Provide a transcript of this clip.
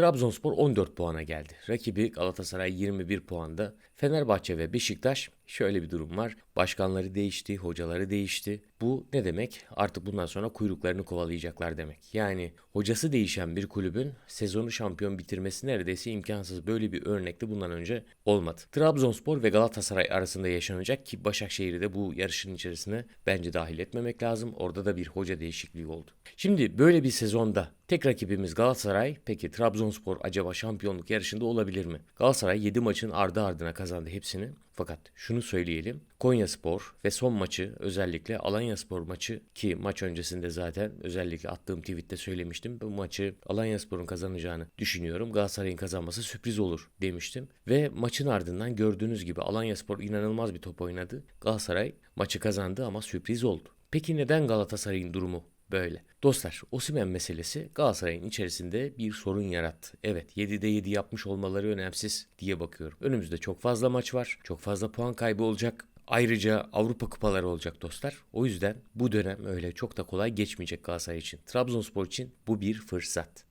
Trabzonspor 14 puana geldi. Rakibi Galatasaray 21 puanda. Fenerbahçe ve Beşiktaş şöyle bir durum var. Başkanları değişti, hocaları değişti. Bu ne demek? Artık bundan sonra kuyruklarını kovalayacaklar demek. Yani hocası değişen bir kulübün sezonu şampiyon bitirmesi neredeyse imkansız. Böyle bir örnekte bundan önce olmadı. Trabzonspor ve Galatasaray arasında yaşanacak ki Başakşehir'i de bu yarışın içerisine bence dahil etmemek lazım. Orada da bir hoca değişikliği oldu. Şimdi böyle bir sezonda tek rakibimiz Galatasaray. Peki Trabzonspor acaba şampiyonluk yarışında olabilir mi? Galatasaray 7 maçın ardı ardına kazandı hepsini. Fakat şunu söyleyelim. Konya Spor ve son maçı özellikle Alanya Spor maçı ki maç öncesinde zaten özellikle attığım tweette söylemiştim. Bu maçı Alanya Spor'un kazanacağını düşünüyorum. Galatasaray'ın kazanması sürpriz olur demiştim. Ve maçın ardından gördüğünüz gibi Alanya Spor inanılmaz bir top oynadı. Galatasaray maçı kazandı ama sürpriz oldu. Peki neden Galatasaray'ın durumu böyle? Dostlar Osimhen meselesi Galatasaray'ın içerisinde bir sorun yarattı. Evet 7'de 7 yapmış olmaları önemsiz diye bakıyorum. Önümüzde çok fazla maç var. Çok fazla puan kaybı olacak. Ayrıca Avrupa kupaları olacak dostlar. O yüzden bu dönem öyle çok da kolay geçmeyecek Galatasaray için. Trabzonspor için bu bir fırsat.